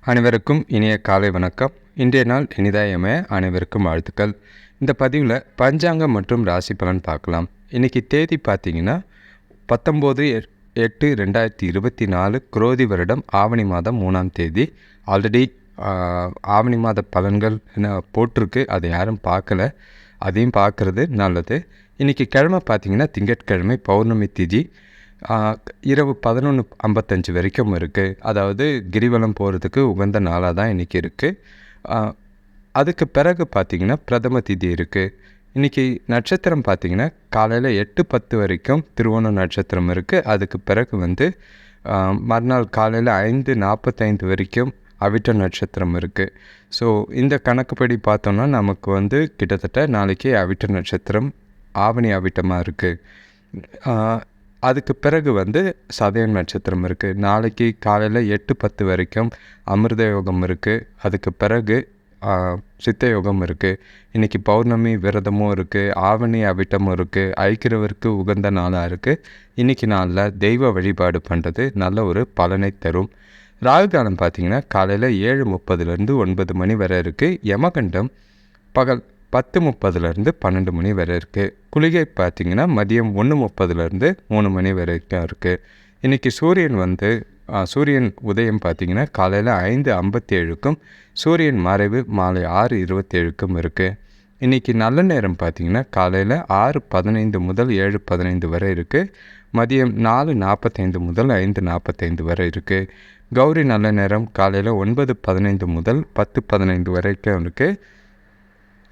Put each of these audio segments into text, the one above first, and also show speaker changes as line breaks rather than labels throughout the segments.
அனைவருக்கும் இனிய காலை வணக்கம். இன்றைய நாள் இனிதாயமே அனைவருக்கும் வாழ்த்துக்கள். இந்த பதிவில் பஞ்சாங்கம் மற்றும் ராசி பலன் பார்க்கலாம். இன்றைக்கி தேதி பார்த்தீங்கன்னா பத்தொம்போது எ- எட்டு ரெண்டாயிரத்தி இருபத்தி நாலு குரோதி வருடம் ஆவணி மாதம் மூணாம் தேதி. ஆல்ரெடி ஆவணி மாத பலன்கள் என்ன போட்டிருக்கு அதை யாரும் பார்க்கல. அதையும் பார்க்குறது நல்லது. இன்றைக்கி கிழமை பார்த்தீங்கன்னா திங்கட்கிழமை பௌர்ணமி திதி. இரவு பதினொன்று ஐம்பத்தஞ்சு வரைக்கும் இருக்குது அதாவது கிரிவலம் போகிறதுக்கு உகந்த நாளாக தான் இன்றைக்கி இருக்குது அதுக்கு பிறகு பார்த்திங்கன்னா பிரதம திதி இருக்குது இன்றைக்கி நட்சத்திரம் பார்த்திங்கன்னா காலையில் எட்டு பத்து வரைக்கும் திருவோணம் நட்சத்திரம் இருக்குது அதுக்கு பிறகு வந்து மறுநாள் காலையில் ஐந்து நாற்பத்தைந்து வரைக்கும் அவிட்ட நட்சத்திரம் இருக்குது ஸோ இந்த கணக்குப்படி பார்த்தோம்னா நமக்கு வந்து கிட்டத்தட்ட நாளைக்கு அவிட்ட நட்சத்திரம் ஆவணி அவிட்டமாக இருக்குது அதுக்கு பிறகு வந்து சதயம் நட்சத்திரம் இருக்குது நாளைக்கு காலையில் எட்டு பத்து வரைக்கும் அமிர்த யோகம் இருக்குது அதுக்கு பிறகு சித்த யோகம் இருக்குது இன்றைக்கி பௌர்ணமி விரதமும் இருக்குது ஆவணி அவிட்டமும் இருக்குது ஐக்கிரவருக்கு உகந்த நாளாக இருக்குது இன்றைக்கி நாளில் தெய்வ வழிபாடு பண்ணுறது நல்ல ஒரு பலனை தரும். ராகு காலம் பார்த்திங்கன்னா காலையில் ஏழு முப்பதுலேருந்து ஒன்பது மணி வரை இருக்குது யமகண்டம் பகல் பத்து முப்பதுலேருந்து பன்னெண்டு மணி வரை இருக்குது குளிகை பார்த்தீங்கன்னா மதியம் ஒன்று முப்பதுலேருந்து மூணு மணி வரைக்கும் இருக்குது இன்றைக்கி சூரியன் வந்து சூரியன் உதயம் பார்த்தீங்கன்னா காலையில் ஐந்து ஐம்பத்தி ஏழுக்கும் சூரியன் மறைவு மாலை ஆறு இருபத்தேழுக்கும் இருக்குது இன்றைக்கி நல்ல நேரம் பார்த்தீங்கன்னா காலையில் ஆறு பதினைந்து முதல் ஏழு பதினைந்து வரை இருக்குது மதியம் நாலு நாற்பத்தைந்து முதல் ஐந்து நாற்பத்தைந்து வரை இருக்குது கௌரி நல்ல நேரம் காலையில் ஒன்பது பதினைந்து முதல் பத்து பதினைந்து வரைக்கும் இருக்குது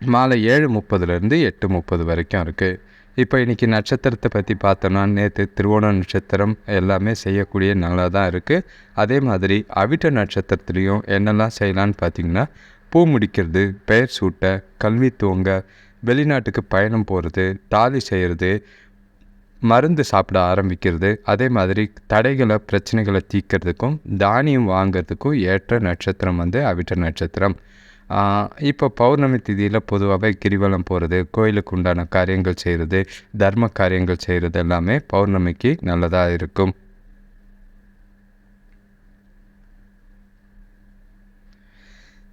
மாலை ஏழு முப்பதுலேருந்து எட்டு முப்பது வரைக்கும் இருக்குது இப்போ இன்றைக்கி நட்சத்திரத்தை பற்றி பார்த்தோன்னா நேற்று திருவோண நட்சத்திரம் எல்லாமே செய்யக்கூடிய நல்லா தான் இருக்குது அதே மாதிரி அவிட்ட நட்சத்திரத்துலேயும் என்னெல்லாம் செய்யலான்னு பார்த்தீங்கன்னா பூ முடிக்கிறது பெயர் சூட்ட கல்வி துவங்க வெளிநாட்டுக்கு பயணம் போகிறது தாலி செய்கிறது மருந்து சாப்பிட ஆரம்பிக்கிறது அதே மாதிரி தடைகளை பிரச்சனைகளை தீர்க்கறதுக்கும் தானியம் வாங்கிறதுக்கும் ஏற்ற நட்சத்திரம் வந்து அவிட்ட நட்சத்திரம். இப்போ பௌர்ணமி திதியில் பொதுவாகவே கிரிவலம் போகிறது கோயிலுக்கு உண்டான காரியங்கள் செய்கிறது தர்ம காரியங்கள் செய்கிறது எல்லாமே பௌர்ணமிக்கு நல்லதாக இருக்கும்.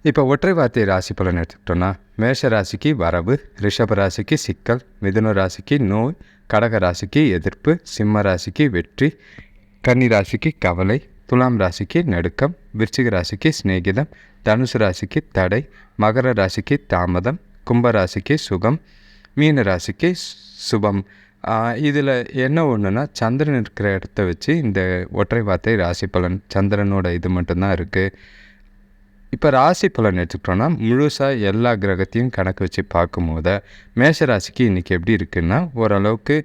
இப்போ ஒற்றை வார்த்தை ராசி பலன் எடுத்துக்கிட்டோன்னா மேஷ ராசிக்கு வரவு ரிஷப ராசிக்கு சிக்கல் மிதுன ராசிக்கு நோய் கடக ராசிக்கு எதிர்ப்பு சிம்ம ராசிக்கு வெற்றி கன்னி ராசிக்கு கவலை துலாம் ராசிக்கு நடுக்கம் விருச்சிக ராசிக்கு சிநேகிதம் தனுசு ராசிக்கு தடை மகர ராசிக்கு தாமதம் கும்ப ராசிக்கு சுகம் மீன ராசிக்கு சுபம். இதில் என்ன ஒன்றுனா சந்திரன் இருக்கிற இடத்த வச்சு இந்த ஒற்றை வார்த்தை ராசி பலன் சந்திரனோட இது மட்டும்தான் இருக்குது இப்போ ராசி பலன் எடுத்துக்கிட்டோன்னா முழுசாக எல்லா கிரகத்தையும் கணக்கு வச்சு பார்க்கும்போது மேஷ ராசிக்கு இன்றைக்கி எப்படி இருக்குன்னா ஓரளவுக்கு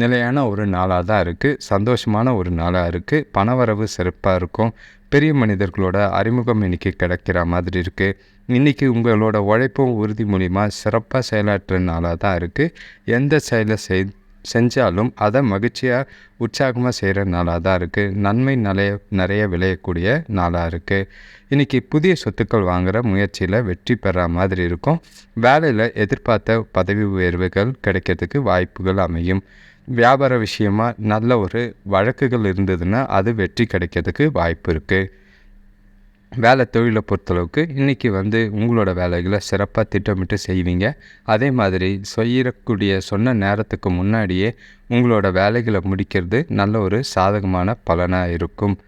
நிலையான ஒரு நாளாக தான் இருக்குது சந்தோஷமான ஒரு நாளாக இருக்குது பணவரவு சிறப்பாக இருக்கும். பெரிய மனிதர்களோட அறிமுகம் இன்றைக்கி கிடைக்கிற மாதிரி இருக்குது இன்றைக்கி உங்களோட உழைப்பும் உறுதி மூலிமா சிறப்பாக செயலாற்றுற நாளாக தான் இருக்குது எந்த செயலை செய் செஞ்சாலும் அதை மகிழ்ச்சியாக உற்சாகமாக செய்கிற நாளாக தான் இருக்குது நன்மை நிறைய நிறைய விளையக்கூடிய நாளாக இருக்குது இன்றைக்கி புதிய சொத்துக்கள் வாங்குகிற முயற்சியில் வெற்றி பெற மாதிரி இருக்கும். வேலையில் எதிர்பார்த்த பதவி உயர்வுகள் கிடைக்கிறதுக்கு வாய்ப்புகள் அமையும். வியாபார விஷயமாக நல்ல ஒரு வழக்குகள் இருந்ததுன்னா அது வெற்றி கிடைக்கிறதுக்கு வாய்ப்பு இருக்குது வேலை தொழிலை பொறுத்தளவுக்கு இன்றைக்கி வந்து உங்களோட வேலைகளை சிறப்பாக திட்டமிட்டு செய்வீங்க. அதே மாதிரி செய்யக்கூடிய சொன்ன நேரத்துக்கு முன்னாடியே உங்களோட வேலைகளை முடிக்கிறது நல்ல ஒரு சாதகமான பலனாக இருக்கும்.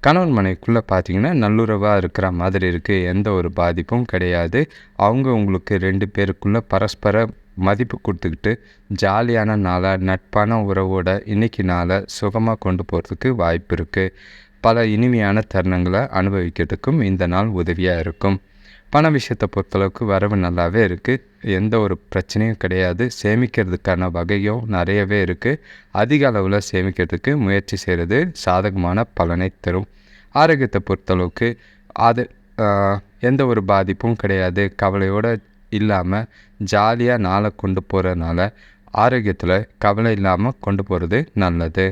கணவன் மனைவிக்குள்ளே பார்த்தீங்கன்னா நல்லுறவாக இருக்கிற மாதிரி இருக்குது எந்த ஒரு பாதிப்பும் கிடையாது. அவங்க உங்களுக்கு ரெண்டு பேருக்குள்ளே பரஸ்பர மதிப்பு கொடுத்துக்கிட்டு ஜாலியான நாளாக நட்பான உறவோட இன்னைக்கு நாளை சுகமாக கொண்டு போகிறதுக்கு வாய்ப்பு இருக்குது பல இனிமையான தருணங்களை அனுபவிக்கிறதுக்கும் இந்த நாள் உதவியாக இருக்கும். பண விஷயத்தை பொறுத்தளவுக்கு வரவு நல்லாவே இருக்குது எந்த ஒரு பிரச்சனையும் கிடையாது. சேமிக்கிறதுக்கான வகையும் நிறையவே இருக்குது அதிக அளவில் சேமிக்கிறதுக்கு முயற்சி செய்கிறது சாதகமான பலனை தரும். ஆரோக்கியத்தை பொறுத்தளவுக்கு அது எந்த ஒரு பாதிப்பும் கிடையாது. கவலையோடு இல்லாமல் ஜாலியாக நாளை கொண்டு போகிறதுனால ஆரோக்கியத்தில் கவலை இல்லாமல் கொண்டு போகிறது நல்லது.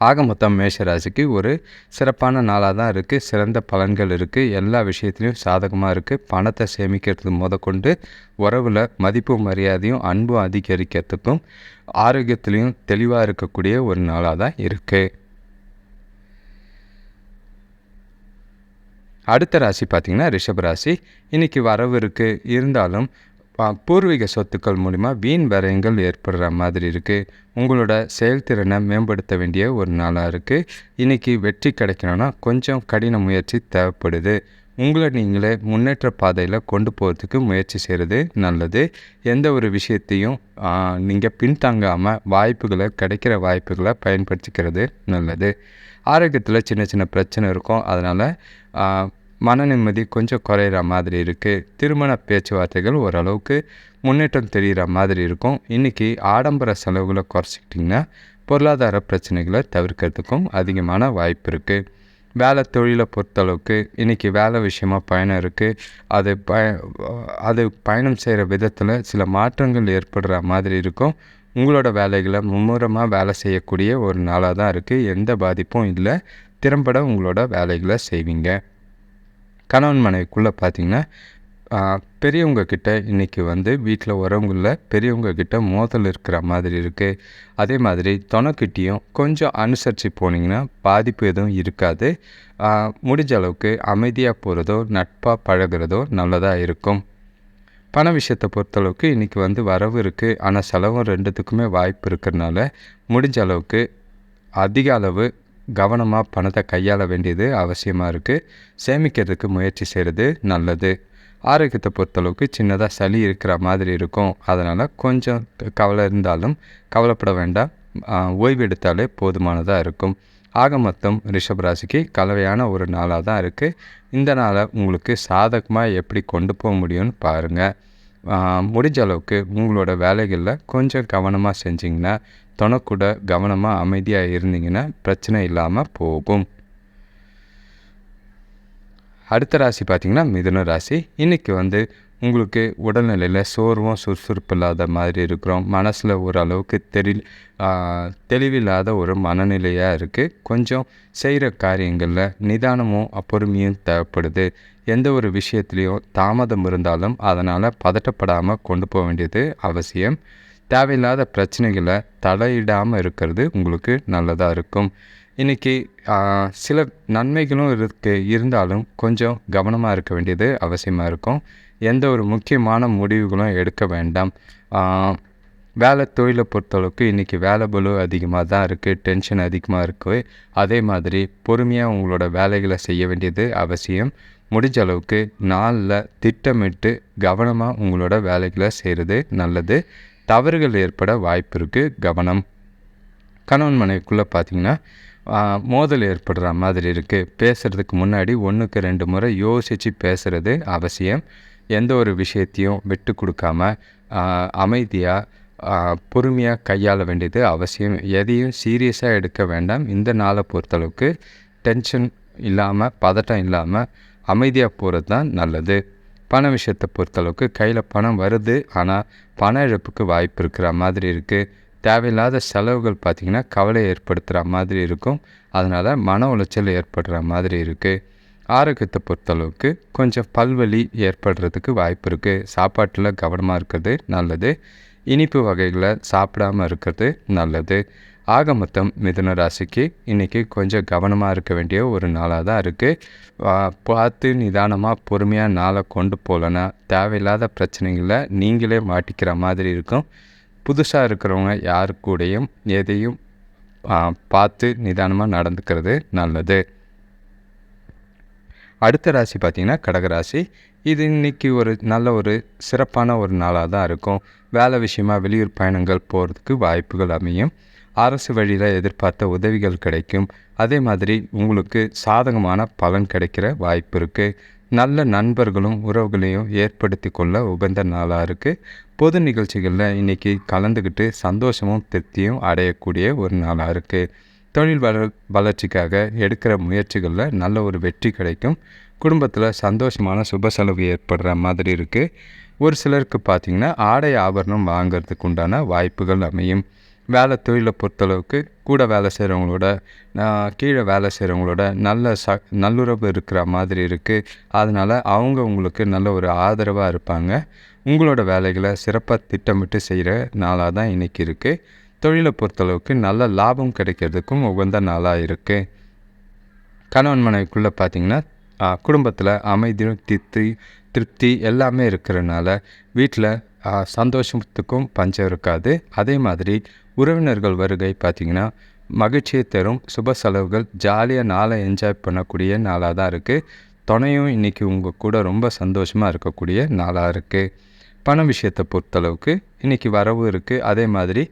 ஆக மொத்தம் மேஷராசிக்கு ஒரு சிறப்பான நாளாக தான் இருக்குது சிறந்த பலன்கள் இருக்குது எல்லா விஷயத்துலையும் சாதகமாக இருக்குது பணத்தை சேமிக்கிறது முதற்கொண்டு உறவில் மதிப்பு மரியாதையும் அன்பும் அதிகரிக்கிறதுக்கும் ஆரோக்கியத்துலேயும் தெளிவாக இருக்கக்கூடிய ஒரு நாளாக தான் இருக்குது அடுத்த ராசி பார்த்திங்கன்னா ரிஷப ராசி. இன்றைக்கி வரவு இருக்குது இருந்தாலும் பூர்வீக சொத்துக்கள் மூலிமா வீண் விரயங்கள் ஏற்படுற மாதிரி இருக்குது உங்களோட செயல்திறனை மேம்படுத்த வேண்டிய ஒரு நாளாக இருக்குது இன்றைக்கி வெற்றி கிடைக்கணும்னா கொஞ்சம் கடின முயற்சி தேவைப்படுது. உங்களை நீங்களே முன்னேற்ற பாதையில் கொண்டு போகிறதுக்கு முயற்சி செய்கிறது நல்லது. எந்த ஒரு விஷயத்தையும் நீங்கள் பின்தாங்காமல் வாய்ப்புகளை கிடைக்கிற வாய்ப்புகளை பயன்படுத்திக்கிறது நல்லது. ஆரோக்கியத்தில் சின்ன சின்ன பிரச்சனை இருக்கும். அதனால் மன நிம்மதி கொஞ்சம் குறையிற மாதிரி இருக்குது திருமண பேச்சுவார்த்தைகள் ஓரளவுக்கு முன்னேற்றம் தெரிகிற மாதிரி இருக்கும். இன்றைக்கி ஆடம்பர செலவுகளை குறைச்சிக்கிட்டிங்கன்னா பொருளாதார பிரச்சனைகளை தவிர்க்கிறதுக்கும் அதிகமான வாய்ப்பு இருக்குது வேலை தொழிலை பொறுத்தளவுக்கு இன்றைக்கி வேலை விஷயமா பயணம் இருக்குது அது பய அது பயணம் செய்கிற விதத்தில் சில மாற்றங்கள் ஏற்படுற மாதிரி இருக்கும். உங்களோட வேலைகளை மும்முரமாக வேலை செய்யக்கூடிய ஒரு நாளாக தான் இருக்குது எந்த பாதிப்பும் இல்லை. திறம்பட உங்களோட வேலைகளை செய்வீங்க. கணவன் மனைவிக்குள்ளே பார்த்தீங்கன்னா பெரியவங்க கிட்ட இன்றைக்கி வந்து வீட்டில் உறவுங்களில் பெரியவங்க கிட்ட மோதல் இருக்கிற மாதிரி இருக்குது அதே மாதிரி துணைக்கிட்டேயும் கொஞ்சம் அனுசரித்து போனீங்கன்னா பாதிப்பு எதுவும் இருக்காது. முடிஞ்ச அளவுக்கு அமைதியாக போகிறதோ நட்பாக பழகுறதோ நல்லதாக இருக்கும். பண விஷயத்தை பொறுத்தளவுக்கு இன்றைக்கி வந்து வரவு இருக்குது ஆனால் செலவும் ரெண்டுத்துக்குமே வாய்ப்பு இருக்கிறனால முடிஞ்ச அளவுக்கு அதிக அளவு கவனமாக பணத்தை கையாள வேண்டியது அவசியமாக இருக்குது சேமிக்கிறதுக்கு முயற்சி செய்கிறது நல்லது. ஆரோக்கியத்தை பொறுத்தளவுக்கு சின்னதாக சளி இருக்கிற மாதிரி இருக்கும். அதனால் கொஞ்சம் கவலை இருந்தாலும் கவலைப்பட வேண்டாம். ஓய்வு எடுத்தாலே போதுமானதாக இருக்கும். ஆக மொத்தம் ரிஷபராசிக்கு கலவையான ஒரு நாளாக தான் இருக்குது இந்த நாளை உங்களுக்கு சாதகமாக எப்படி கொண்டு போக முடியும்னு பாருங்கள் முடிஞ்ச அளவுக்கு உங்களோட வேலைகளில் கொஞ்சம் கவனமாக செஞ்சிங்கன்னா துணைக்கூட கவனமாக அமைதியாக இருந்தீங்கன்னா பிரச்சனை இல்லாமல் போகும். அடுத்த ராசி பார்த்திங்கன்னா மிதுன ராசி. இன்றைக்கி வந்து உங்களுக்கு உடல்நிலையில் சோர்வும் சுறுசுறுப்பு இல்லாத மாதிரி இருக்கிறோம். மனசில் ஓரளவுக்கு தெரி தெளிவில்லாத ஒரு மனநிலையாக இருக்குது கொஞ்சம் செய்கிற காரியங்களில் நிதானமும் அப்பொறுமையும் தேவைப்படுது. எந்த ஒரு விஷயத்துலேயும் தாமதம் இருந்தாலும் அதனால் பதட்டப்படாமல் கொண்டு போக வேண்டியது அவசியம். தேவையில்லாத பிரச்சனைகளை தலையிடாமல் இருக்கிறது உங்களுக்கு நல்லதாக இருக்கும். இன்றைக்கி சில நன்மைகளும் இருக்கு. இருந்தாலும் கொஞ்சம் கவனமாக இருக்க வேண்டியது அவசியமாக இருக்கும். எந்த ஒரு முக்கியமான முடிவுகளும் எடுக்க வேண்டாம். வேலை தொழிலை பொறுத்தளவுக்கு இன்றைக்கி வேலை பலு அதிகமாக தான் இருக்குது டென்ஷன் அதிகமாக இருக்குது அதே மாதிரி பொறுமையாக உங்களோட வேலைகளை செய்ய வேண்டியது அவசியம். முடிஞ்ச அளவுக்கு நாளில் திட்டமிட்டு கவனமாக உங்களோட வேலைகளை செய்கிறது நல்லது. தவறுகள் ஏற்பட வாய்ப்பு இருக்குது கவனம். கணவன் மனைவிக்குள்ளே பார்த்தீங்கன்னா மோதல் ஏற்படுற மாதிரி இருக்குது பேசுகிறதுக்கு முன்னாடி ஒன்றுக்கு ரெண்டு முறை யோசித்து பேசுகிறது அவசியம். எந்த ஒரு விஷயத்தையும் விட்டு கொடுக்காம அமைதியாக பொறுமையாக கையாள வேண்டியது அவசியம். எதையும் சீரியஸாக எடுக்க வேண்டாம். இந்த நாளை பொறுத்தளவுக்கு டென்ஷன் இல்லாமல் பதட்டம் இல்லாமல் அமைதியாக போகிறது தான் நல்லது. பண விஷயத்தை பொறுத்தளவுக்கு கையில் பணம் வருது. ஆனால் பண இழப்புக்கு வாய்ப்பு இருக்கிற மாதிரி இருக்குது தேவையில்லாத செலவுகள் பார்த்திங்கன்னா கவலை ஏற்படுத்துகிற மாதிரி இருக்கும். அதனால் மன உளைச்சல் ஏற்படுற மாதிரி இருக்குது ஆரோக்கியத்தை பொறுத்தளவுக்கு கொஞ்சம் பல்வலி ஏற்படுறதுக்கு வாய்ப்பு இருக்குது சாப்பாட்டில் கவனமாக இருக்கிறது நல்லது. இனிப்பு வகைகளை சாப்பிடாம இருக்கிறது நல்லது. ஆக மொத்தம் மிதுன ராசிக்கு இன்றைக்கி கொஞ்சம் கவனமாக இருக்க வேண்டிய ஒரு நாளாக தான் இருக்குது பார்த்து நிதானமாக பொறுமையாக நாளை கொண்டு போகலன்னா தேவையில்லாத பிரச்சனைகளை நீங்களே மாட்டிக்கிற மாதிரி இருக்கும். புதுசாக இருக்கிறவங்க யாரு கூடயும் எதையும் பார்த்து நிதானமாக நடந்துக்கிறது நல்லது. அடுத்த ராசி பார்த்திங்கன்னா கடகராசி இது இன்னைக்கு ஒரு நல்ல ஒரு சிறப்பான ஒரு நாளாக தான் இருக்கும். வேலை விஷயமா வெளியூர் பயணங்கள் போகிறதுக்கு வாய்ப்புகள் அமையும். அரசு வழியில் எதிர்பார்த்த உதவிகள் கிடைக்கும். அதே மாதிரி உங்களுக்கு சாதகமான பலன் கிடைக்கிற வாய்ப்பு இருக்குது நல்ல நண்பர்களும் உறவுகளையும் ஏற்படுத்தி கொள்ள உகந்த நாளாக இருக்குது பொது நிகழ்ச்சிகளில் இன்றைக்கி கலந்துக்கிட்டு சந்தோஷமும் திருப்தியும் அடையக்கூடிய ஒரு நாளாக இருக்குது தொழில் வள வளர்ச்சிக்காக எடுக்கிற முயற்சிகளில் நல்ல ஒரு வெற்றி கிடைக்கும். குடும்பத்தில் சந்தோஷமான சுப செலவு ஏற்படுற மாதிரி இருக்குது ஒரு சிலருக்கு பார்த்திங்கன்னா ஆடை ஆபரணம் வாங்குறதுக்கு உண்டான வாய்ப்புகள் அமையும். வேலை தொழிலை பொறுத்தளவுக்கு கூட வேலை செய்கிறவங்களோட கீழே வேலை செய்கிறவங்களோட நல்ல ச நல்லுறவு இருக்கிற மாதிரி இருக்குது அதனால் அவங்க உங்களுக்கு நல்ல ஒரு ஆதரவாக இருப்பாங்க. உங்களோட வேலைகளை சிறப்பாக திட்டமிட்டு செய்கிற நாளாக தான் இன்றைக்கி இருக்குது தொழிலை பொறுத்தளவுக்கு நல்ல லாபம் கிடைக்கிறதுக்கும் உகந்த நாளாக இருக்குது கணவன் மனைவிக்குள்ளே பார்த்திங்கன்னா குடும்பத்தில் அமைதியும் திருப்தி திருப்தி எல்லாமே இருக்கிறனால வீட்டில் சந்தோஷத்துக்கும் பஞ்சம் இருக்காது. அதே மாதிரி உறவினர்கள் வருகை பார்த்திங்கன்னா மகிழ்ச்சியை தரும். சுப செலவுகள் ஜாலியாக நாளை என்ஜாய் பண்ணக்கூடிய நாளாக தான் இருக்குது துணையும் இன்றைக்கி உங்கள் கூட ரொம்ப சந்தோஷமாக இருக்கக்கூடிய நாளாக இருக்குது பண விஷயத்தை பொறுத்தளவுக்கு இன்றைக்கி வரவு இருக்குது அதே மாதிரி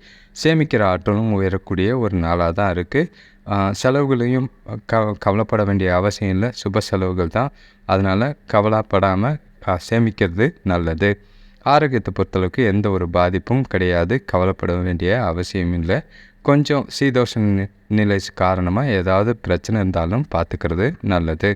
சேமிக்கிற ஆற்றலும் உயரக்கூடிய ஒரு நாளாக தான் இருக்குது செலவுகளையும் க கவலைப்பட வேண்டிய அவசியம் இல்லை. சுப செலவுகள் தான். அதனால் கவலைப்படாமல் சேமிக்கிறது நல்லது. ஆரோக்கியத்தை பொறுத்தளவுக்கு எந்த ஒரு பாதிப்பும் கிடையாது. கவலைப்பட வேண்டிய அவசியம் இல்லை. கொஞ்சம் சீதோஷ நிலை காரணமாக ஏதாவது பிரச்சனை இருந்தாலும் பார்த்துக்கிறது நல்லது.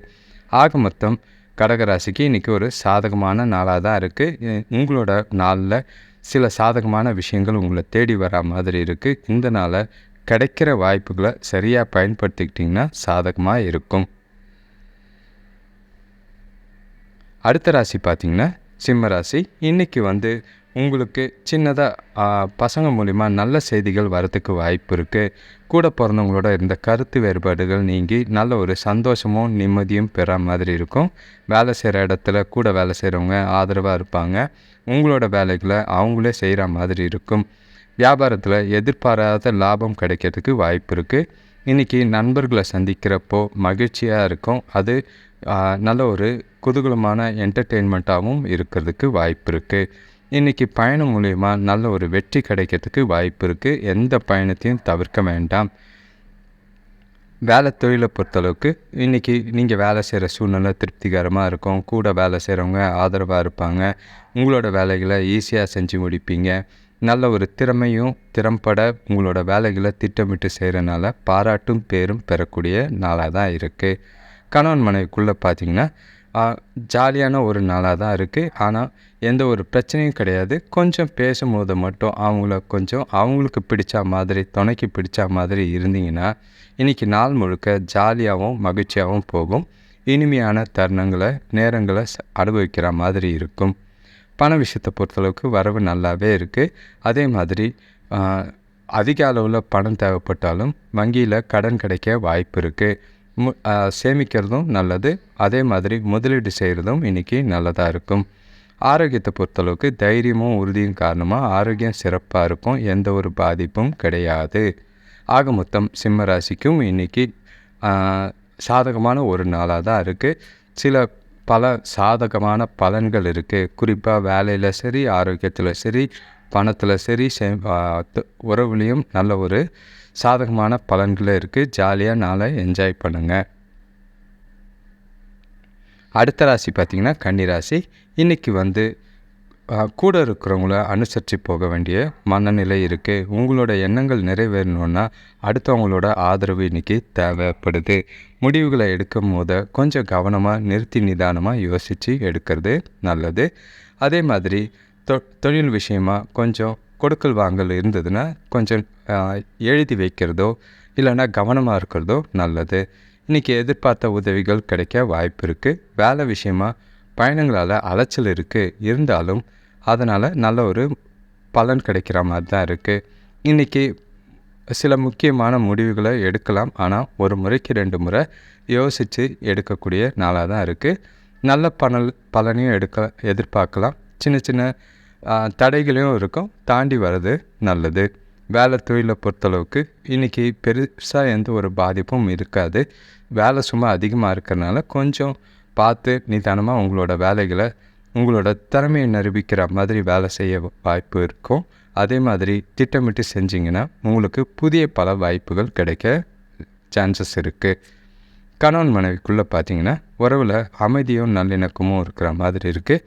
ஆக மொத்தம் கடகராசிக்கு இன்றைக்கி ஒரு சாதகமான நாளாக தான் இருக்குது உங்களோட நாளில் சில சாதகமான விஷயங்கள் உங்களை தேடி வர மாதிரி இருக்குது இந்த நாளை கிடைக்கிற வாய்ப்புகளை சரியாக பயன்படுத்திக்கிட்டிங்கன்னா சாதகமாக இருக்கும். அடுத்த ராசி பார்த்திங்கன்னா சிம்ம ராசி. இன்றைக்கி வந்து உங்களுக்கு சின்னதாக பசங்க மூலிமா நல்ல செய்திகள் வரத்துக்கு வாய்ப்பு இருக்குது கூட பிறந்தவங்களோட இருந்த கருத்து வேறுபாடுகள் நீங்கி நல்ல ஒரு சந்தோஷமும் நிம்மதியும் பெற மாதிரி இருக்கும். வேலை செய்கிற இடத்துல கூட வேலை செய்கிறவங்க ஆதரவாக இருப்பாங்க. உங்களோட வேலைகளை அவங்களே செய்கிற மாதிரி இருக்கும். வியாபாரத்தில் எதிர்பாராத லாபம் கிடைக்கிறதுக்கு வாய்ப்பு இருக்குது இன்றைக்கி நண்பர்களை சந்திக்கிறப்போ மகிழ்ச்சியாக இருக்கும். அது நல்ல ஒரு குதூகலமான என்டர்டெயின்மெண்ட்டாகவும் இருக்கிறதுக்கு வாய்ப்பு இருக்குது இன்றைக்கி பயணம் மூலயமா நல்ல ஒரு வெற்றி கிடைக்கிறதுக்கு வாய்ப்பு இருக்குது எந்த பயணத்தையும் தவிர்க்க வேண்டாம். வேலை தொழிலை பொறுத்தளவுக்கு இன்றைக்கி நீங்கள் வேலை செய்கிற சூழ்நிலை திருப்திகரமாக இருக்கும். கூட வேலை செய்கிறவங்க ஆதரவாக இருப்பாங்க. உங்களோட வேலைகளை ஈஸியாக செஞ்சு முடிப்பீங்க. நல்ல ஒரு திறமையும் திறம்பட உங்களோட வேலைகளை திட்டமிட்டு செய்கிறனால பாராட்டும் பேரும் பெறக்கூடிய நாளாக தான் இருக்குது கணவன் மனைவிக்குள்ளே பார்த்திங்கன்னா ஜாலியான ஒரு நாளாக தான் இருக்குது ஆனால் எந்த ஒரு பிரச்சனையும் கிடையாது. கொஞ்சம் பேசும்போது மட்டும் அவங்கள கொஞ்சம் அவங்களுக்கு பிடிச்ச மாதிரி துணைக்கு பிடிச்ச மாதிரி இருந்தீங்கன்னா இன்றைக்கி நாள் முழுக்க ஜாலியாகவும் மகிழ்ச்சியாகவும் போகும். இனிமையான தருணங்களை நேரங்களை அனுபவிக்கிற மாதிரி இருக்கும். பண விஷயத்தை பொறுத்தளவுக்கு வரவு நல்லாவே இருக்குது அதே மாதிரி அதிக அளவில் பணம் தேவைப்பட்டாலும் வங்கியில் கடன் கிடைக்க வாய்ப்பு இருக்குது சேமிக்கிறதும் நல்லது. அதே மாதிரி முதலீடு செய்கிறதும் இன்றைக்கி நல்லதாக இருக்கும். ஆரோக்கியத்தை பொறுத்தளவுக்கு தைரியமும் உறுதியும் காரணமாக ஆரோக்கியம் சிறப்பாக இருக்கும். எந்த ஒரு பாதிப்பும் கிடையாது. ஆக மொத்தம் சிம்ம ராசிக்கும் இன்றைக்கி சாதகமான ஒரு நாளாக தான் இருக்குது சில பல சாதகமான பலன்கள் இருக்குது குறிப்பாக வேலையில் சரி ஆரோக்கியத்தில் சரி பணத்தில் சரி சே உறவுலேயும் நல்ல ஒரு சாதகமான பலன்களும் இருக்குது ஜாலியாக நாளை என்ஜாய் பண்ணுங்கள் அடுத்த ராசி பார்த்திங்கன்னா கன்னிராசி இன்றைக்கி வந்து கூட இருக்கிறவங்கள அனுசரித்து போக வேண்டிய மனநிலை இருக்குது உங்களோட எண்ணங்கள் நிறைவேறணுன்னா அடுத்தவங்களோட ஆதரவு இன்றைக்கி தேவைப்படுது. முடிவுகளை எடுக்கும் போது கொஞ்சம் கவனமாக நிறுத்தி நிதானமாக யோசித்து எடுக்கிறது நல்லது. அதே மாதிரி தொ தொழில் விஷயமாக கொஞ்சம் கொடுக்கல் வாங்கல் இருந்ததுன்னா கொஞ்சம் எழுதி வைக்கிறதோ இல்லைன்னா கவனமாக இருக்கிறதோ நல்லது. இன்றைக்கி எதிர்பார்த்த உதவிகள் கிடைக்க வாய்ப்பு இருக்குது வேலை விஷயமாக பயணங்களால் அலைச்சல் இருக்குது இருந்தாலும் அதனால் நல்ல ஒரு பலன் கிடைக்கிற மாதிரி தான் இருக்குது இன்றைக்கி சில முக்கியமான முடிவுகளை எடுக்கலாம். ஆனால் ஒரு முறைக்கு ரெண்டு முறை யோசித்து எடுக்கக்கூடிய நாளாக தான் இருக்குது நல்ல பணல் பலனையும் எடுக்க எதிர்பார்க்கலாம். சின்ன சின்ன தடைகளையும் இருக்கும் தாண்டி வர்றது நல்லது. வேலை தொழிலை பொறுத்தளவுக்கு இன்றைக்கி பெருசாக எந்த ஒரு பாதிப்பும் இருக்காது. வேலை சும்மா அதிகமாக இருக்கிறனால கொஞ்சம் பார்த்து நிதானமாக உங்களோட வேலைகளை உங்களோட திறமையை நிரூபிக்கிற மாதிரி வேலை செய்ய வாய்ப்பு இருக்கும். அதே மாதிரி திட்டமிட்டு செஞ்சிங்கன்னா உங்களுக்கு புதிய பல வாய்ப்புகள் கிடைக்க சான்சஸ் இருக்குது கணவன் மனைவிக்குள்ளே பார்த்தீங்கன்னா உறவில் அமைதியும் நல்லிணக்கமும் இருக்கிற மாதிரி இருக்குது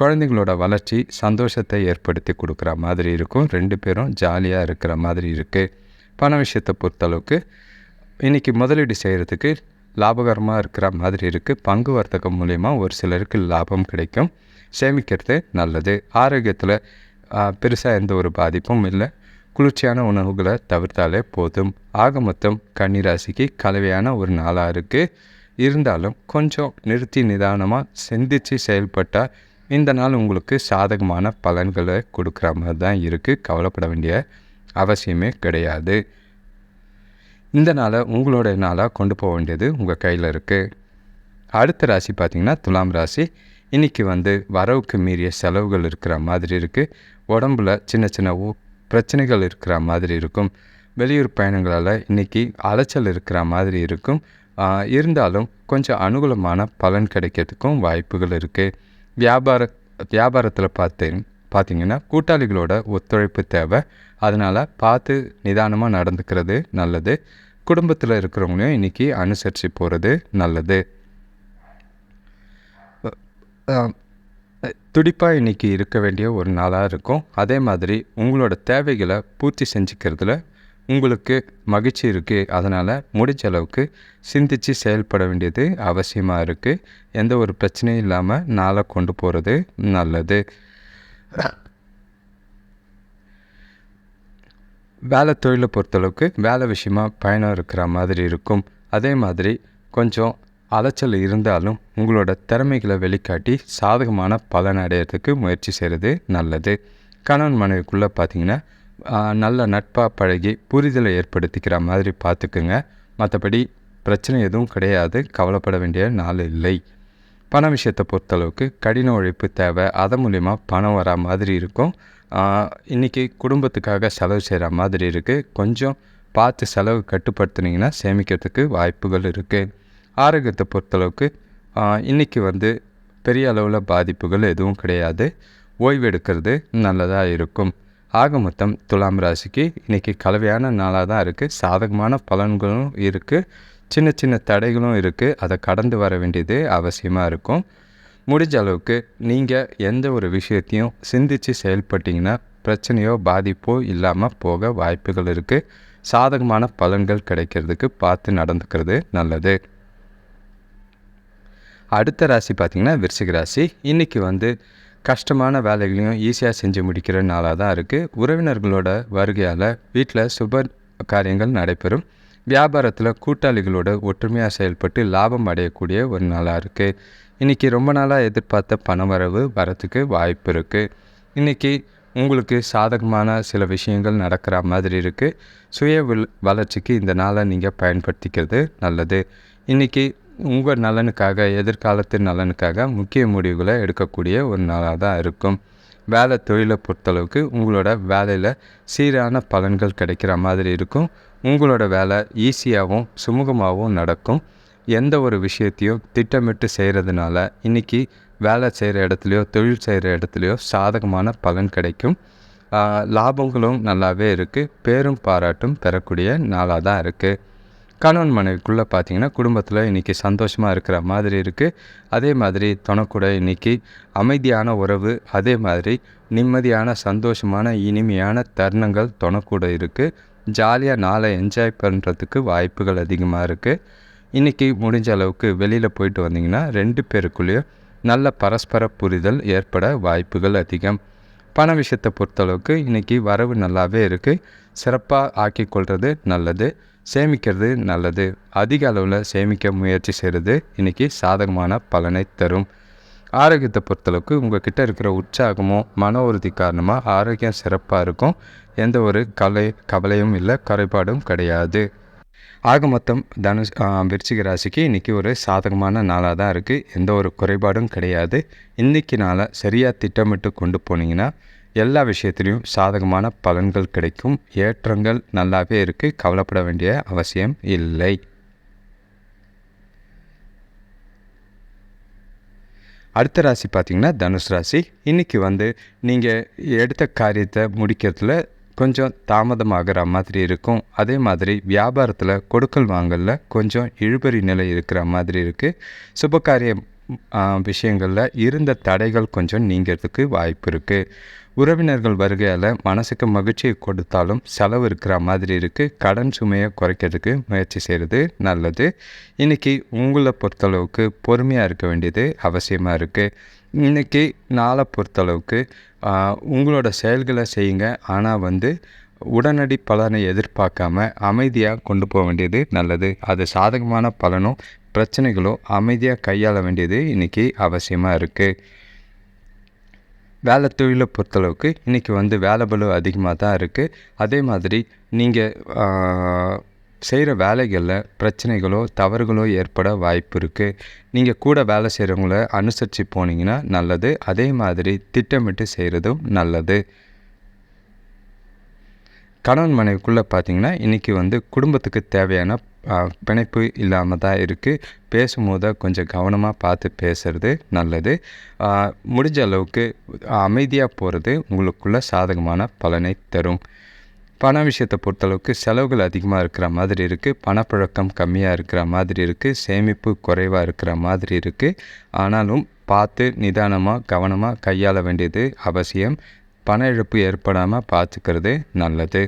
குழந்தைங்களோட வளர்ச்சி சந்தோஷத்தை ஏற்படுத்தி கொடுக்குற மாதிரி இருக்கும். ரெண்டு பேரும் ஜாலியாக இருக்கிற மாதிரி இருக்குது பண விஷயத்தை பொறுத்தளவுக்கு இன்றைக்கி முதலீடு செய்கிறதுக்கு லாபகரமாக இருக்கிற மாதிரி இருக்குது பங்கு வர்த்தகம் மூலயமா ஒரு சிலருக்கு லாபம் கிடைக்கும். சேமிக்கிறது நல்லது. ஆரோக்கியத்தில் பெருசாக எந்த ஒரு பாதிப்பும் இல்லை. குளிர்ச்சியான உணவுகளை தவிர்த்தாலே போதும். ஆக மொத்தம் கன்னிராசிக்கு கலவையான ஒரு நாளாக இருக்குது இருந்தாலும் கொஞ்சம் நிறுத்தி நிதானமாக சிந்தித்து செயல்பட்டால் இந்த நாள் உங்களுக்கு சாதகமான பலன்களை கொடுக்குற மாதிரி தான் இருக்குது கவலைப்பட வேண்டிய அவசியமே கிடையாது. இந்த நாளை உங்களோட நாளாக கொண்டு போக வேண்டியது உங்கள் கையில் இருக்குது அடுத்த ராசி பார்த்திங்கன்னா துலாம் ராசி. இன்றைக்கி வந்து வரவுக்கு மீறிய செலவுகள் இருக்கிற மாதிரி இருக்குது உடம்புல சின்ன சின்ன ஊ- பிரச்சனைகள் இருக்கிற மாதிரி இருக்கும். வெளியூர் பயணங்களால் இன்றைக்கி அலைச்சல் இருக்கிற மாதிரி இருக்கும். இருந்தாலும் கொஞ்சம் அனுகூலமான பலன் கிடைக்கிறதுக்கும் வாய்ப்புகள் இருக்குது வியாபார வியாபாரத்தில் பார்த்தேன் பார்த்தீங்கன்னா கூட்டாளிகளோட ஒத்துழைப்பு தேவை. அதனால் பார்த்து நிதானமாக நடந்துக்கிறது நல்லது. குடும்பத்தில் இருக்கிறவங்களையும் இன்றைக்கி அனுசரித்து போகிறது நல்லது. துடிப்பாக இன்றைக்கி இருக்க வேண்டிய ஒரு நாளாக இருக்கும். அதே மாதிரி உங்களோட தேவைகளை பூர்த்தி செஞ்சுக்கிறதுல உங்களுக்கு மகிழ்ச்சி இருக்குது அதனால் முடிஞ்ச அளவுக்கு சிந்தித்து செயல்பட வேண்டியது அவசியமாக இருக்குது எந்த ஒரு பிரச்சனையும் இல்லாமல் நாளை கொண்டு போகிறது நல்லது. வேலை தொழிலை பொறுத்தளவுக்கு வேலை விஷயமா பயணம் இருக்கிற மாதிரி இருக்கும். அதே மாதிரி கொஞ்சம் அலைச்சல் இருந்தாலும் உங்களோட திறமைகளை வெளிக்காட்டி சாதகமான பலன் அடையிறதுக்கு முயற்சி செய்கிறது நல்லது. கணவன் மனைவிக்குள்ளே பார்த்தீங்கன்னா நல்ல நட்பாக பழகி புரிதலை ஏற்படுத்திக்கிற மாதிரி பார்த்துக்குங்க. மற்றபடி பிரச்சனை எதுவும் கிடையாது. கவலைப்பட வேண்டிய நாள் இல்லை. பண விஷயத்தை பொறுத்தளவுக்கு கடின உழைப்பு தேவை. அதன் மூலிமா பணம் வரா மாதிரி இருக்கும். இன்றைக்கி குடும்பத்துக்காக செலவு செய்கிற மாதிரி இருக்குது கொஞ்சம் பார்த்து செலவு கட்டுப்படுத்துனீங்கன்னா சேமிக்கிறதுக்கு வாய்ப்புகள் இருக்குது ஆரோக்கியத்தை பொறுத்தளவுக்கு இன்றைக்கி வந்து பெரிய அளவில் பாதிப்புகள் எதுவும் கிடையாது. ஓய்வு எடுக்கிறது நல்லதாக இருக்கும். ஆக மொத்தம் துலாம் ராசிக்கு இன்றைக்கி கலவையான நாளாக தான் இருக்குது சாதகமான பலன்களும் இருக்குது சின்ன சின்ன தடைகளும் இருக்குது அதை கடந்து வர வேண்டியது அவசியமாக இருக்கும். முடிஞ்ச அளவுக்கு நீங்கள் எந்த ஒரு விஷயத்தையும் சிந்தித்து செயல்பட்டிங்கன்னா பிரச்சனையோ பாதிப்போ இல்லாமல் போக வாய்ப்புகள் இருக்குது சாதகமான பலன்கள் கிடைக்கிறதுக்கு பார்த்து நடந்துக்கிறது நல்லது. அடுத்த ராசி பார்த்திங்கன்னா விருச்சிக ராசி. இன்றைக்கி வந்து கஷ்டமான வேலைகளையும் ஈஸியாக செஞ்சு முடிக்கிற நாளாக தான் இருக்குது உறவினர்களோட வருகையால் வீட்டில் சுப காரியங்கள் நடைபெறும். வியாபாரத்தில் கூட்டாளிகளோட ஒற்றுமையாக செயல்பட்டு லாபம் அடையக்கூடிய ஒரு நாளாக இருக்குது இன்றைக்கி ரொம்ப நாளாக எதிர்பார்த்த பணவரவு வரத்துக்கு வாய்ப்பு இருக்குது இன்றைக்கி உங்களுக்கு சாதகமான சில விஷயங்கள் நடக்கிற மாதிரி இருக்குது சுய வளர்ச்சிக்கு இந்த நாளை நீங்கள் பயன்படுத்திக்கிறது நல்லது. இன்றைக்கி உங்கள் நலனுக்காக எதிர்காலத்தின் நலனுக்காக முக்கிய முடிவுகளை எடுக்கக்கூடிய ஒரு நாளாக தான் இருக்கும். வேலை தொழிலை பொறுத்தளவுக்கு உங்களோட வேலையில் சீரான பலன்கள் கிடைக்கிற மாதிரி இருக்கும். உங்களோட வேலை ஈஸியாகவும் சுமூகமாகவும் நடக்கும். எந்த ஒரு விஷயத்தையும் திட்டமிட்டு செய்கிறதுனால இன்றைக்கி வேலை செய்கிற இடத்துலையோ தொழில் செய்கிற இடத்துலையோ சாதகமான பலன் கிடைக்கும். லாபங்களும் நல்லாவே இருக்குது பேரும் பாராட்டும் பெறக்கூடிய நாளாக தான் இருக்குது கணவன் மனைவிக்குள்ளே பார்த்தீங்கன்னா குடும்பத்தில் இன்றைக்கி சந்தோஷமாக இருக்கிற மாதிரி இருக்குது அதே மாதிரி துணக்கூட இன்றைக்கி அமைதியான உறவு அதே மாதிரி நிம்மதியான சந்தோஷமான இனிமையான தருணங்கள் துணக்கூட இருக்குது ஜாலியாக நாளை என்ஜாய் பண்ணுறதுக்கு வாய்ப்புகள் அதிகமாக இருக்குது இன்றைக்கி முடிஞ்ச அளவுக்கு வெளியில் போயிட்டு வந்தீங்கன்னா ரெண்டு பேருக்குள்ளேயும் நல்ல பரஸ்பர புரிதல் ஏற்பட வாய்ப்புகள் அதிகம். பண விஷயத்தை பொறுத்தளவுக்கு இன்றைக்கி வரவு நல்லாவே இருக்குது சிறப்பாக ஆக்கிக்கொள்வது நல்லது. சேமிக்கிறது நல்லது. அதிக அளவில் சேமிக்க முயற்சி செய்கிறது இன்றைக்கி சாதகமான பலனை தரும். ஆரோக்கியத்தை பொறுத்தளவுக்கு உங்கள்கிட்ட இருக்கிற உற்சாகமும் மன உறுதி காரணமாக ஆரோக்கியம் சிறப்பாக இருக்கும். எந்த ஒரு கலை கவலையும் இல்லை குறைபாடும் கிடையாது. ஆக மொத்தம் தனுஷ் விருச்சிக ராசிக்கு இன்றைக்கி ஒரு சாதகமான நாளாக தான் இருக்குது எந்த ஒரு குறைபாடும் கிடையாது. இன்றைக்கி நாளை சரியாக திட்டமிட்டு கொண்டு போனீங்கன்னா எல்லா விஷயத்துலேயும் சாதகமான பலன்கள் கிடைக்கும். ஏற்றங்கள் நல்லாவே இருக்குது கவலைப்பட வேண்டிய அவசியம் இல்லை. அடுத்த ராசி பார்த்திங்கன்னா தனுஷ் ராசி. இன்றைக்கி வந்து நீங்கள் எடுத்த காரியத்தை முடிக்கிறதுல கொஞ்சம் தாமதமாகிற மாதிரி இருக்கும். அதே மாதிரி வியாபாரத்தில் கொடுக்கல் வாங்கலில் கொஞ்சம் இழுபறி நிலை இருக்கிற மாதிரி இருக்குது சுபகாரிய விஷயங்களில் இருந்த தடைகள் கொஞ்சம் நீங்கிறதுக்கு வாய்ப்பு இருக்குது உறவினர்கள் வருகையால் மனசுக்கு மகிழ்ச்சியை கொடுத்தாலும் செலவு இருக்கிற மாதிரி இருக்குது கடன் சுமையை குறைக்கிறதுக்கு முயற்சி செய்கிறது நல்லது. இன்றைக்கி உங்களை பொறுத்தளவுக்கு பொறுமையாக இருக்க வேண்டியது அவசியமாக இருக்குது இன்றைக்கி நாளை பொறுத்தளவுக்கு உங்களோட செயல்களை செய்யுங்க. ஆனால் வந்து உடனடி பலனை எதிர்பார்க்காம அமைதியாக கொண்டு போக வேண்டியது நல்லது. அது சாதகமான பலனும் பிரச்சனைகளோ அமைதியாக கையாள வேண்டியது இன்றைக்கி அவசியமாக இருக்குது வேலை தொழிலை பொறுத்தளவுக்கு இன்றைக்கி வந்து வேலை பலு அதிகமாக தான் இருக்குது அதே மாதிரி நீங்கள் செய்கிற வேலைகளில் பிரச்சனைகளோ தவறுகளோ ஏற்பட வாய்ப்பு இருக்குது நீங்கள் கூட வேலை செய்கிறவங்கள அனுசரித்து போனீங்கன்னா நல்லது. அதே மாதிரி திட்டமிட்டு செய்கிறதும் நல்லது. கணவன் மனைவிக்குள்ளே பார்த்தீங்கன்னா இன்றைக்கி வந்து குடும்பத்துக்கு தேவையான பிணைப்பு இல்லாமல் தான் இருக்குது பேசும்போது கொஞ்சம் கவனமாக பார்த்து பேசுறது நல்லது. முடிஞ்ச அளவுக்கு அமைதியாக போகிறது உங்களுக்குள்ள சாதகமான பலனை தரும். பண விஷயத்தை பொறுத்தளவுக்கு செலவுகள் அதிகமாக இருக்கிற மாதிரி இருக்குது பணப்பழக்கம் கம்மியாக இருக்கிற மாதிரி இருக்குது சேமிப்பு குறைவாக இருக்கிற மாதிரி இருக்குது ஆனாலும் பார்த்து நிதானமாக கவனமாக கையாள வேண்டியது அவசியம். பண இழப்பு ஏற்படாமல் பார்த்துக்கிறது நல்லது.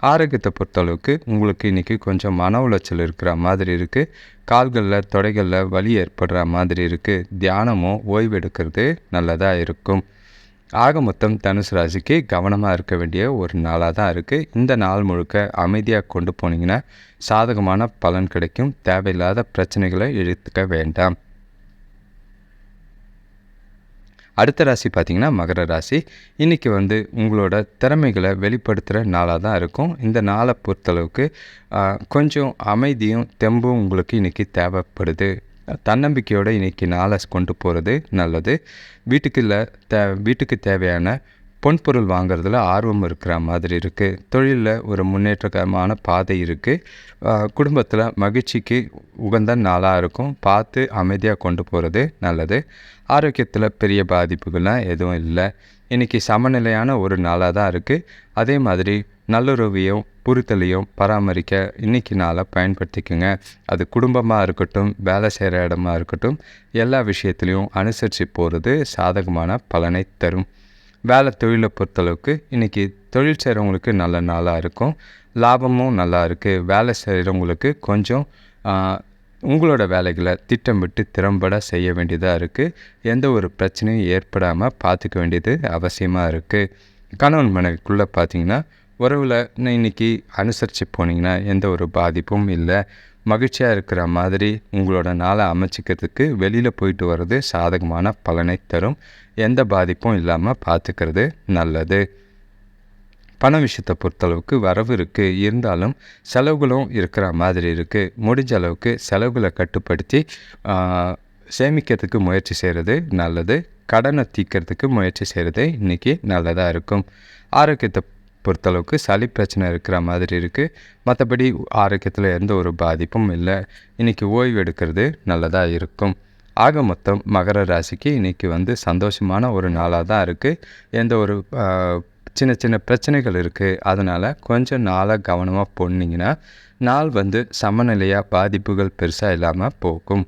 ஆரோக்கியத்தை பொறுத்தளவுக்கு உங்களுக்கு இன்றைக்கி கொஞ்சம் மன உளைச்சல் இருக்கிற மாதிரி இருக்குது கால்களில் தொடைகளில் வலி ஏற்படுற மாதிரி இருக்குது தியானமும் ஓய்வு எடுக்கிறது நல்லதாக இருக்கும். ஆக மொத்தம் தனுசு ராசிக்கு கவனமாக இருக்க வேண்டிய ஒரு நாளாக தான் இருக்குது இந்த நாள் முழுக்க அமைதியாக கொண்டு போனீங்கன்னா சாதகமான பலன் கிடைக்கும். தேவையில்லாத பிரச்சனைகளை இழுத்துக்க வேண்டாம். அடுத்த ராசி பார்த்திங்கன்னா மகர ராசி. இன்றைக்கி வந்து உங்களோட திறமைகளை வெளிப்படுத்துகிற நாளாக தான் இருக்கும். இந்த நாளை பொறுத்தளவுக்கு கொஞ்சம் அமைதியும் தெம்பும் உங்களுக்கு இன்றைக்கி தேவைப்படுது. தன்னம்பிக்கையோடு இன்றைக்கி நாளை கொண்டு போகிறது நல்லது. வீட்டுக்கு இல்லை தே வீட்டுக்கு தேவையான பொன்பொருள் வாங்குறதுல ஆர்வம் இருக்கிற மாதிரி இருக்குது தொழிலில் ஒரு முன்னேற்றகரமான பாதை இருக்குது குடும்பத்தில் மகிழ்ச்சிக்கு உகந்த நாளாக இருக்கும். பார்த்து அமைதியாக கொண்டு போகிறது நல்லது. ஆரோக்கியத்தில் பெரிய பாதிப்புகள்லாம் எதுவும் இல்லை. இன்றைக்கி சமநிலையான ஒரு நாளாக தான் இருக்குது அதே மாதிரி நல்லுறவையும் புரிதலையும் பராமரிக்க இன்றைக்கி நாளை பயன்படுத்திக்கோங்க. அது குடும்பமாக இருக்கட்டும் வேலை செய்கிற இடமா இருக்கட்டும் எல்லா விஷயத்துலையும் அனுசரித்து போகிறது சாதகமான பலனை தரும். வேலை தொழிலை பொறுத்தளவுக்கு இன்றைக்கி தொழில் செய்கிறவங்களுக்கு நல்ல நாளாக இருக்கும். லாபமும் நல்லா இருக்குது வேலை செய்கிறவங்களுக்கு கொஞ்சம் உங்களோட வேலைகளை திட்டமிட்டு திறம்பட செய்ய வேண்டியதாக இருக்குது எந்த ஒரு பிரச்சனையும் ஏற்படாமல் பார்த்துக்க வேண்டியது அவசியமாக இருக்குது கணவன் மனைவிக்குள்ளே பார்த்தீங்கன்னா உறவில் இன்னைக்கு அனுசரித்து போனீங்கன்னா எந்த ஒரு பாதிப்பும் இல்லை. மகிழ்ச்சியாக இருக்கிற மாதிரி உங்களோட நாளை அமைச்சிக்கிறதுக்கு வெளியில் போயிட்டு வர்றது சாதகமான பலனை தரும். எந்த பாதிப்பும் இல்லாமல் பார்த்துக்கிறது நல்லது. பண விஷயத்தை பொறுத்தளவுக்கு வரவு இருக்குது இருந்தாலும் செலவுகளும் இருக்கிற மாதிரி இருக்குது முடிஞ்ச அளவுக்கு செலவுகளை கட்டுப்படுத்தி சேமிக்கிறதுக்கு முயற்சி செய்கிறது நல்லது. கடனை தீக்கிறதுக்கு முயற்சி செய்கிறது இன்றைக்கி நல்லதாக இருக்கும். ஆரோக்கியத்தை பொறுத்தளவுக்கு சளி பிரச்சனை இருக்கிற மாதிரி இருக்குது மற்றபடி ஆரோக்கியத்தில் எந்த ஒரு பாதிப்பும் இல்லை. இன்றைக்கி ஓய்வு எடுக்கிறது நல்லதாக இருக்கும். ஆக மொத்தம் மகர ராசிக்கு இன்றைக்கி வந்து சந்தோஷமான ஒரு நாளாக தான் இருக்குது எந்த ஒரு சின்ன சின்ன பிரச்சனைகள் இருக்குது அதனால் கொஞ்சம் நாளாக கவனமாக போனீங்கன்னா நாள் வந்து சமநிலையாக பாதிப்புகள் பெருசாக இல்லாமல் போகும்.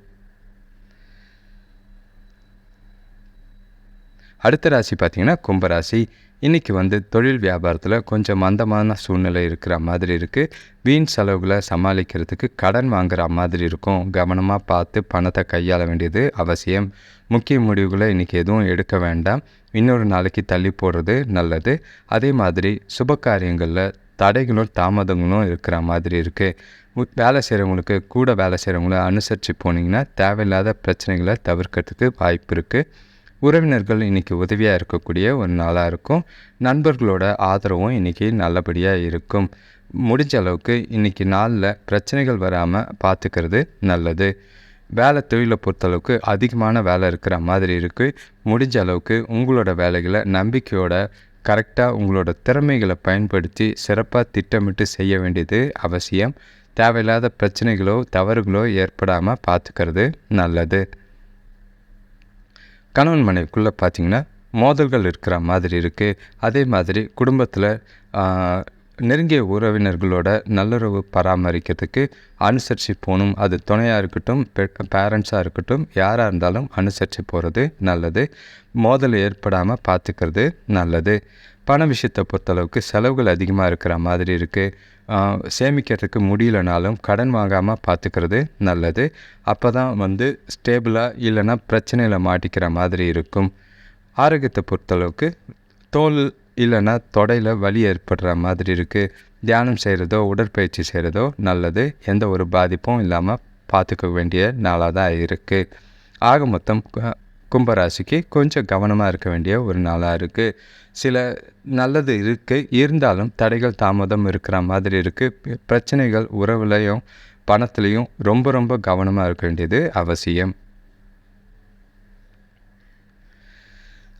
அடுத்த ராசி பார்த்திங்கன்னா கும்பராசி. இன்றைக்கி வந்து தொழில் வியாபாரத்தில் கொஞ்சம் மந்தமான சூழ்நிலை இருக்கிற மாதிரி இருக்குது வீண் செலவுகளை சமாளிக்கிறதுக்கு கடன் வாங்குற மாதிரி இருக்கும். கவனமாக பார்த்து பணத்தை கையாள வேண்டியது அவசியம். முக்கிய முடிவுகளை இன்றைக்கி எதுவும் எடுக்க வேண்டாம். இன்னொரு நாளைக்கு தள்ளி போடுறது நல்லது. அதே மாதிரி சுப காரியங்களில் தடைகளும் தாமதங்களும் இருக்கிற மாதிரி இருக்குது வேலை செய்கிறவங்களுக்கு கூட வேலை செய்கிறவங்கள அனுசரித்து போனீங்கன்னா தேவையில்லாத பிரச்சனைகளை தவிர்க்கிறதுக்கு வாய்ப்பு இருக்குது உறவினர்கள் இன்றைக்கி உதவியாக இருக்கக்கூடிய ஒரு நாளாக இருக்கும். நண்பர்களோட ஆதரவும் இன்றைக்கி நல்லபடியாக இருக்கும். முடிஞ்ச அளவுக்கு இன்றைக்கி நாளில் பிரச்சனைகள் வராமல் பார்த்துக்கிறது நல்லது. வேலை தொழிலை பொறுத்தளவுக்கு அதிகமான வேலை இருக்கிற மாதிரி இருக்குது முடிஞ்ச அளவுக்கு உங்களோட வேலைகளை நம்பிக்கையோட கரெக்டாக உங்களோட திறமைகளை பயன்படுத்தி சிறப்பாக திட்டமிட்டு செய்ய வேண்டியது அவசியம். தேவையில்லாத பிரச்சனைகளோ தவறுகளோ ஏற்படாமல் பார்த்துக்கிறது நல்லது. கணவன் மனைவிக்குள்ளே பார்த்தீங்கன்னா மோதல்கள் இருக்கிற மாதிரி இருக்குது அதே மாதிரி குடும்பத்தில் நெருங்கிய உறவினர்களோட நல்லுறவு பராமரிக்கிறதுக்கு அனுசரித்து போகணும். அது துணையாக இருக்கட்டும் பேரண்ட்ஸாக இருக்கட்டும் யாராக இருந்தாலும் அனுசரித்து போகிறது நல்லது. மோதல் ஏற்படாமல் பார்த்துக்கிறது நல்லது. பண விஷயத்தை பொறுத்தளவுக்கு செலவுகள் அதிகமாக இருக்கிற மாதிரி இருக்குது சேமிக்கிறதுக்கு முடியலனாலும் கடன் வாங்காமல் பார்த்துக்கிறது நல்லது. அப்போ தான் வந்து ஸ்டேபிளாக இல்லைன்னா பிரச்சனையில் மாட்டிக்கிற மாதிரி இருக்கும். ஆரோக்கியத்தை பொறுத்தளவுக்கு தோல் இல்லைன்னா தொடையில் வலி ஏற்படுற மாதிரி இருக்குது தியானம் செய்கிறதோ உடற்பயிற்சி செய்கிறதோ நல்லது. எந்த ஒரு பாதிப்பும் இல்லாமல் பார்த்துக்க வேண்டிய நாளாக தான் இருக்குது ஆக மொத்தம் கும்பராசிக்கு கொஞ்சம் கவனமாக இருக்க வேண்டிய ஒரு நாளாக இருக்குது சில நல்லது இருக்குது இருந்தாலும் தடைகள் தாமதம் இருக்கிற மாதிரி இருக்குது பிரச்சனைகள் உறவுலையும் பணத்துலேயும் ரொம்ப ரொம்ப கவனமாக இருக்க வேண்டியது அவசியம்.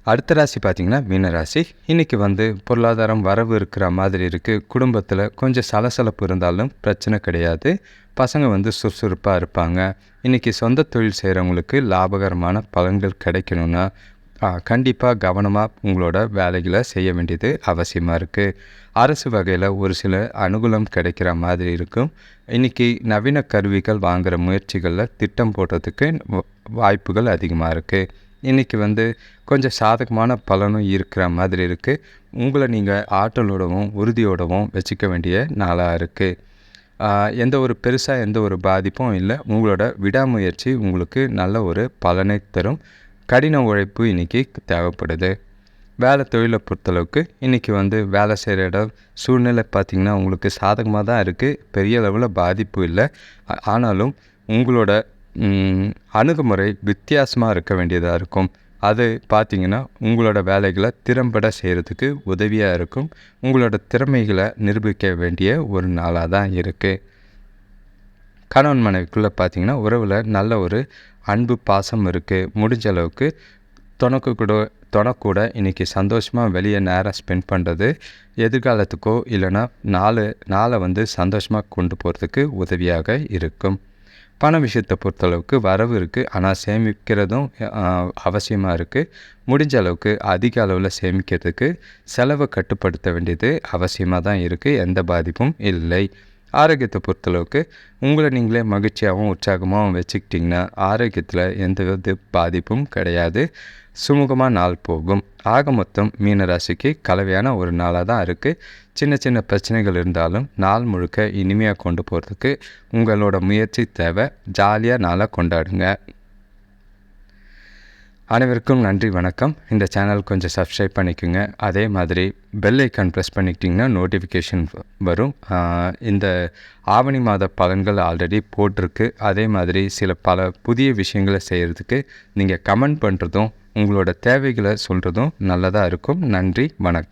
அடுத்த ராசி பார்த்திங்கன்னா மீனராசி இன்றைக்கி வந்து பொருளாதாரம் வரவு இருக்கிற மாதிரி இருக்குது குடும்பத்தில் கொஞ்சம் சலசலப்பு இருந்தாலும் பிரச்சனை கிடையாது. பசங்க வந்து சுறுசுறுப்பாக இருப்பாங்க. இன்றைக்கி சொந்த தொழில் செய்கிறவங்களுக்கு லாபகரமான பலன்கள் கிடைக்கணும்னா கண்டிப்பாக கவனமாக உங்களோட வேலைகளை செய்ய வேண்டியது அவசியமாக இருக்குது அரசு வகையில் ஒரு சில அனுகூலம் கிடைக்கிற மாதிரி இருக்கும். இன்றைக்கி நவீன கருவிகள் வாங்குகிற முயற்சிகளில் திட்டம் போடுறதுக்கு வாய்ப்புகள் அதிகமாக இருக்குது இன்றைக்கி வந்து கொஞ்சம் சாதகமான பலனும் இருக்கிற மாதிரி இருக்குது உங்களை நீங்கள் ஆற்றலோடவும் உறுதியோடவும் வச்சுக்க வேண்டிய நாளாக இருக்குது எந்த ஒரு பெருசாக எந்த ஒரு பாதிப்பும் இல்லை. உங்களோட விடாமுயற்சி உங்களுக்கு நல்ல ஒரு பலனை தரும். கடின உழைப்பு இன்றைக்கி தேவைப்படுது. வேலை தொழிலை பொறுத்தளவுக்கு இன்றைக்கி வந்து வேலை செய்கிற இடம் சூழ்நிலை பார்த்திங்கன்னா உங்களுக்கு சாதகமாக தான் இருக்குது பெரிய அளவில் பாதிப்பு இல்லை. ஆனாலும் உங்களோட அணுகுமுறை வித்தியாசமாக இருக்க வேண்டியதாக இருக்கும். அது பார்த்திங்கன்னா உங்களோட வேலைகளை திறம்பட செய்கிறதுக்கு உதவியாக இருக்கும். உங்களோட திறமைகளை நிரூபிக்க வேண்டிய ஒரு நாளாக தான் இருக்குது கணவன் மனைவிக்குள்ளே பார்த்திங்கன்னா உறவில் நல்ல ஒரு அன்பு பாசம் இருக்குது முடிஞ்ச அளவுக்கு துணக்கு கூட துணக்கூட இன்றைக்கி சந்தோஷமாக வெளியே நேரம் ஸ்பெண்ட் பண்ணுறது எதிர்காலத்துக்கோ இல்லைன்னா நாலு நாளை வந்து சந்தோஷமாக கொண்டு போகிறதுக்கு உதவியாக இருக்கும். பண விஷயத்தை பொறுத்தளவுக்கு வரவு இருக்குது ஆனால் சேமிக்கிறதும் அவசியமாக இருக்குது முடிஞ்ச அளவுக்கு அதிக அளவில் சேமிக்கிறதுக்கு செலவை கட்டுப்படுத்த வேண்டியது அவசியமாக தான் இருக்குது எந்த பாதிப்பும் இல்லை. ஆரோக்கியத்தை பொறுத்தளவுக்கு உங்களை நீங்களே மகிழ்ச்சியாகவும் உற்சாகமாகவும் வச்சுக்கிட்டிங்கன்னா ஆரோக்கியத்தில் எந்த வித பாதிப்பும் கிடையாது. சுமூகமாக நாள் போகும். ஆக மொத்தம் மீனராசிக்கு கலவையான ஒரு நாளாக தான் இருக்குது சின்ன சின்ன பிரச்சனைகள் இருந்தாலும் நாள் முழுக்க இனிமையாக கொண்டு போகிறதுக்கு உங்களோட முயற்சி தேவை. ஜாலியாக நாளாக கொண்டாடுங்க. அனைவருக்கும் நன்றி வணக்கம். இந்த சேனல் கொஞ்சம் சப்ஸ்கிரைப் பண்ணிக்கோங்க. அதே மாதிரி பெல் ஐக்கான் ப்ரெஸ் பண்ணிக்கிட்டிங்கன்னா நோட்டிஃபிகேஷன் வரும். இந்த ஆவணி மாத பலன்கள் ஆல்ரெடி போட்டிருக்கு. அதே மாதிரி சில பல புதிய விஷயங்களை செய்கிறதுக்கு நீங்கள் கமெண்ட் பண்ணுறதும் உங்களோட தேவைகளை சொல்கிறதும் நல்லதாக இருக்கும். நன்றி வணக்கம்.